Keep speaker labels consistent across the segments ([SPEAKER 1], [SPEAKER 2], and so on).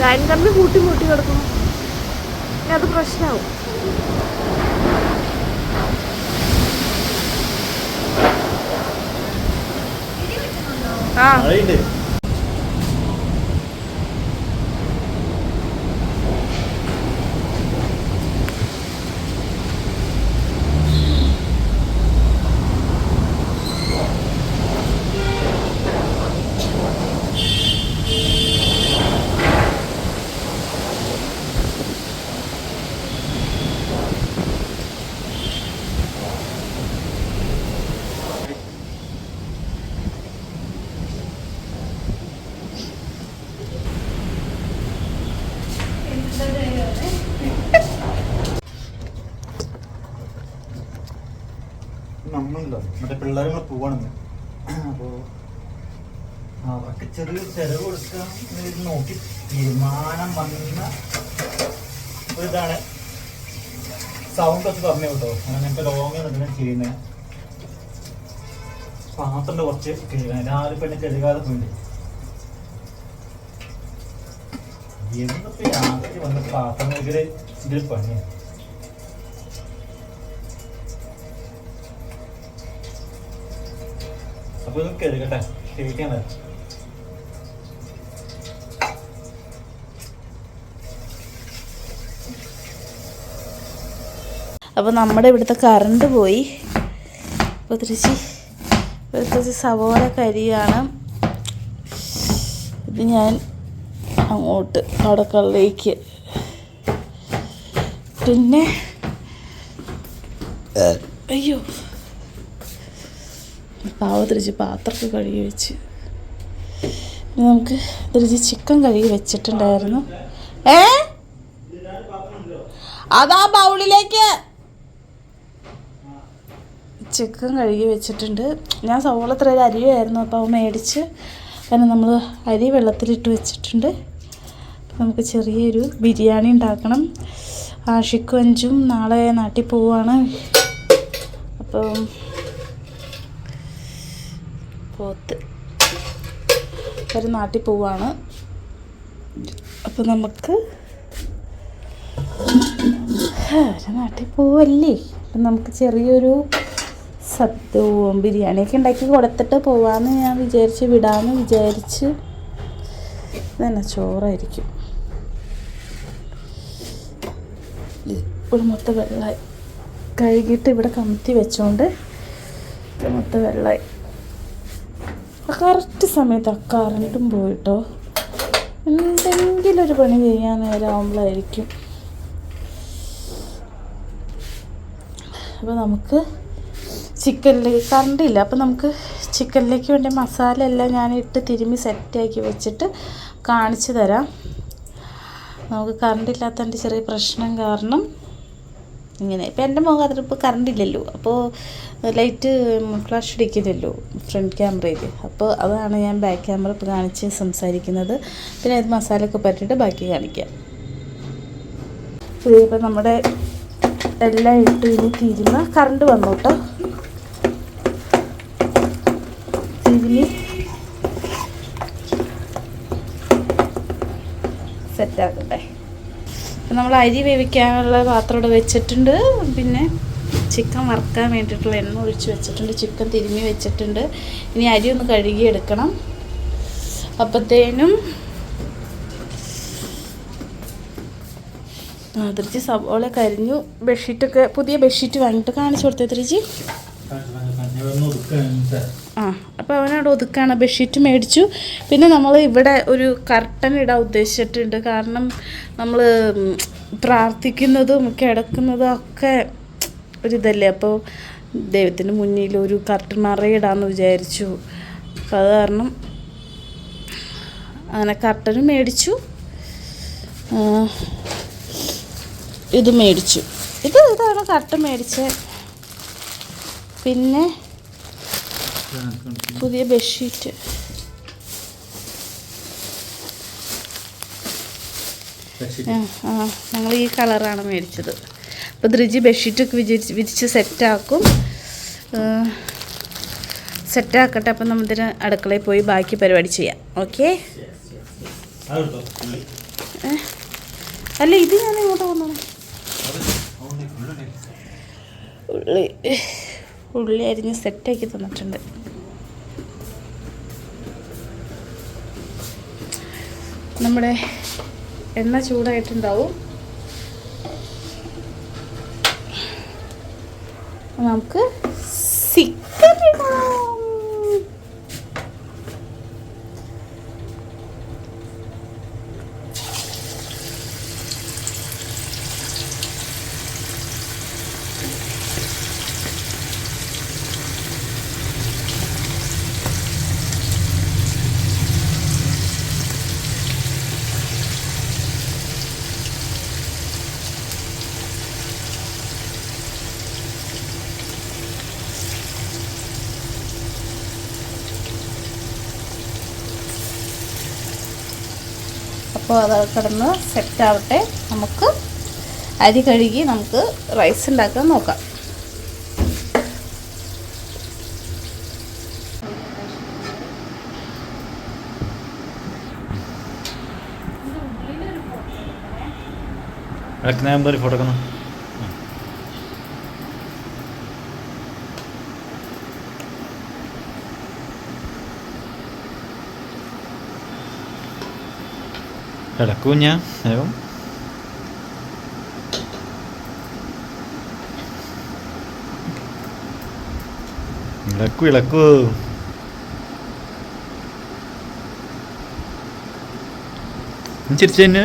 [SPEAKER 1] Current കൂട്ടി മുട്ടി കിടക്കുന്നു ഇനി അത് പ്രശ്നമാവും ആ.
[SPEAKER 2] നമ്മളുണ്ടോ മറ്റേ പിള്ളേർ കൂടെ പോവാണെന്ന്. അപ്പോൾ അവർക്ക് ചെറിയ ചെലവ് കൊടുക്കാൻ നോക്കി തീരുമാനം വന്ന ഒരു ഇതാണ് സൗണ്ട് ഒക്കെ പറഞ്ഞു കേട്ടോ. അങ്ങനത്തെ ലോങ് എന്തെങ്കിലും ചെയ്യുന്നത് പാത്രന്റെ കുറച്ച് കഴുകാൻ രാവിലെ പെണ്ണ് കഴുകാതെ വേണ്ടി എന്നിപ്പോ രാത്രി വന്ന പാത്രം കഴുകൽ ഇതിൽ പണിയാണ് അപ്പൊ ഇത് കഴുകട്ടെ ക്ഷമിക്കാൻ
[SPEAKER 1] അപ്പോൾ നമ്മുടെ ഇവിടുത്തെ കറണ്ട് പോയി. അപ്പോൾ തിരിച്ച് ഇവിടുത്തെ സവോള കരിയാണ്. ഇത് ഞാൻ അങ്ങോട്ട് അടക്കളിലേക്ക് പിന്നെ അയ്യോ. പാവ തിരിച്ച് പാത്രമൊക്കെ കഴുകി വെച്ച്. നമുക്ക് തിരിച്ച് ചിക്കൻ കഴുകി വെച്ചിട്ടുണ്ടായിരുന്നു. ഏ? അതാ ബൗളിലേക്ക്. ചിക്കൻ കഴുകി വെച്ചിട്ടുണ്ട്. ഞാൻ സവോള ഇത്ര ഒരു അരിയായിരുന്നു അപ്പോൾ മേടിച്ച് അതിന് നമ്മൾ അരി വെള്ളത്തിലിട്ട് വെച്ചിട്ടുണ്ട്. നമുക്ക് ചെറിയൊരു ബിരിയാണി ഉണ്ടാക്കണം. ആഷിക്കും അഞ്ചും നാളെ നാട്ടിൽ പോവുകയാണ് അപ്പം പോത്ത്. ഒരു നാട്ടിൽ പോവാണ്. അപ്പോൾ നമുക്ക് ഒരു നാട്ടിൽ പോവല്ലേ? അപ്പം നമുക്ക് ചെറിയൊരു സദ്യവും ബിരിയാണിയൊക്കെ ഉണ്ടാക്കി കൊടുത്തിട്ട് പോവാമെന്ന് ഞാൻ വിചാരിച്ച് വിടാമെന്ന് വിചാരിച്ച് തന്നെ ചോറായിരിക്കും. ഇവിടെ മൊത്തം വെള്ളമായി കഴുകിയിട്ട് ഇവിടെ കമത്തി വെച്ചോണ്ട് മൊത്തം വെള്ളമായി കറക്റ്റ് സമയത്ത് ആ കറണ്ടും പോയിട്ടോ. എന്തെങ്കിലും ഒരു പണി ചെയ്യാൻ നേരമാകുമ്പോഴായിരിക്കും അപ്പോൾ നമുക്ക് ചിക്കനിലേക്ക് കറണ്ട് ഇല്ല അപ്പോൾ നമുക്ക് ചിക്കനിലേക്ക് വേണ്ട മസാല എല്ലാം ഞാൻ ഇട്ട് തിരുമ്മി സെറ്റാക്കി വെച്ചിട്ട് കാണിച്ചു തരാം. നമുക്ക് കറണ്ട് ഇല്ലാത്തതിന്റെ ചെറിയ പ്രശ്നം കാരണം ഇങ്ങനെ. ഇപ്പം എന്റെ മുഖം അതിൽ ഇപ്പോൾ കറണ്ട് ഇല്ലല്ലോ. അപ്പോൾ ലൈറ്റ് ഫ്ലാഷ് അടിക്കുന്നില്ലല്ലോ ഫ്രണ്ട് ക്യാമറയിൽ അപ്പോൾ അതാണ് ഞാൻ ബാക്ക് ക്യാമറ ഇപ്പോൾ കാണിച്ച് സംസാരിക്കുന്നത്. പിന്നെ അത് മസാലയൊക്കെ പറ്റിയിട്ട് ബാക്കി കാണിക്കാം. ഇപ്പം നമ്മുടെ എല്ലാം ഇട്ട് ഇനി തിരുമ കറണ്ട് വന്നു കേട്ടോ. തിരുമി സെറ്റാക്കട്ടെ നമ്മൾ അരി വേവിക്കാനുള്ള പാത്രം ഇവിടെ വെച്ചിട്ടുണ്ട്. പിന്നെ ചിക്കൻ വറുക്കാൻ വേണ്ടിയിട്ടുള്ള എണ്ണ ഒഴിച്ച് വെച്ചിട്ടുണ്ട്. ചിക്കൻ തിരുമ്മി വെച്ചിട്ടുണ്ട്. ഇനി അരി ഒന്ന് കഴുകി എടുക്കണം. അപ്പത്തേനും ആ തിരിച്ച് സവോള കരിഞ്ഞു. ബെഡ്ഷീറ്റൊക്കെ പുതിയ ബെഡ്ഷീറ്റ് വാങ്ങിയിട്ട് കാണിച്ചു കൊടുത്തേ തിരിച്ച്. ആ അപ്പോൾ അവനവിടെ ഒതുക്കാണ് ബെഡ്ഷീറ്റ് മേടിച്ചു. പിന്നെ നമ്മൾ ഇവിടെ ഒരു കർട്ടൻ ഇടാൻ ഉദ്ദേശിച്ചിട്ടുണ്ട്. കാരണം നമ്മൾ പ്രാർത്ഥിക്കുന്നതും കിടക്കുന്നതും ഒക്കെ ഒരിതല്ലേ അപ്പോൾ ദൈവത്തിന് മുന്നിൽ ഒരു കർട്ടൻ മറയിടാമെന്ന് വിചാരിച്ചു. അപ്പോൾ അത് കാരണം അങ്ങനെ കർട്ടനും മേടിച്ചു. ഇത് മേടിച്ചു. ഇത് ഇതാണ് കർട്ടൻ മേടിച്ചത് പിന്നെ പുതിയ ബെഡ്ഷീറ്റ്. ആ ഞങ്ങൾ ഈ കളറാണ് മേടിച്ചത്. അപ്പോൾ ധൃജി ബെഡ്ഷീറ്റൊക്കെ വിരിച്ച് വിരിച്ച് സെറ്റാക്കും. സെറ്റാക്കട്ടെ അപ്പം നമുക്കിന് അടുക്കളയിൽ പോയി ബാക്കി പരിപാടി ചെയ്യാം. ഓക്കെ?
[SPEAKER 3] അല്ല ഇത് ഞാൻ ഇങ്ങോട്ട് വന്നു? ഉള്ളി. ഉള്ളി അരിഞ്ഞ് സെറ്റാക്കി തന്നിട്ടുണ്ട്. നമ്മുടെ എണ്ണ ചൂടായിട്ടുണ്ടാവും. നമുക്ക് സിക്കൻ ഇടാം അപ്പോൾ അത് കിടന്ന് സെറ്റാവട്ടെ നമുക്ക് അരി കഴുകി നമുക്ക് റൈസ് ഉണ്ടാക്കാൻ നോക്കാം.
[SPEAKER 2] ഫോട്ടോ എടുക്കണം ഇളക്കൂ ഞാൻ വേഗം ഇളക്കൂ ഇളക്കൂ നീ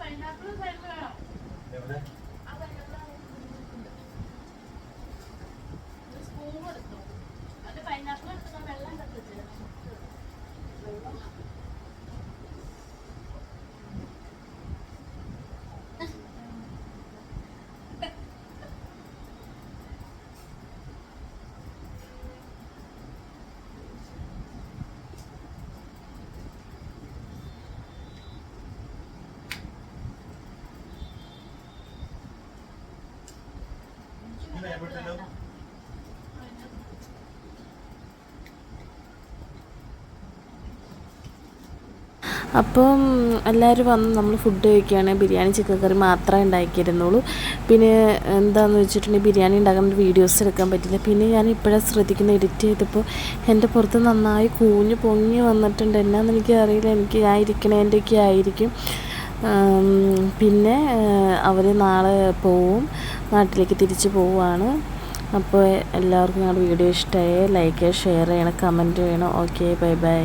[SPEAKER 2] പൈനാപ്പിൾ എടുത്തോ അത് പൈനാപ്പിൾ എടുത്തോ. വെള്ളം കത്തിച്ചു
[SPEAKER 3] അപ്പം എല്ലാവരും വന്ന് നമ്മൾ ഫുഡ് കഴിക്കുകയാണ്. ബിരിയാണി ചിക്കൻ കറി മാത്രമേ ഉണ്ടാക്കിയിരുന്നുള്ളൂ. പിന്നെ എന്താണെന്ന് വെച്ചിട്ടുണ്ടെങ്കിൽ ബിരിയാണി ഉണ്ടാക്കുന്ന വീഡിയോസ് എടുക്കാൻ പറ്റില്ല. പിന്നെ ഞാൻ ഇപ്പോഴാണ് ശ്രദ്ധിക്കുന്നത് എഡിറ്റ് ചെയ്തപ്പോൾ എന്റെ പുറത്ത് നന്നായി കൂഞ്ഞ് പൊങ്ങി വന്നിട്ടുണ്ട്. എന്നാന്ന് എനിക്ക് അറിയില്ല എനിക്ക് ഞാൻ ഇരിക്കണേന്റെയൊക്കെ ആയിരിക്കും. പിന്നെ അവർ നാളെ പോവും. നാട്ടിലേക്ക് തിരിച്ചു പോവുകയാണ്. അപ്പോൾ എല്ലാവർക്കും ഞങ്ങളുടെ വീഡിയോ ഇഷ്ടമായി ലൈക്ക് ഷെയർ ചെയ്യണം കമന്റ് ചെയ്യണം. Okay bye bye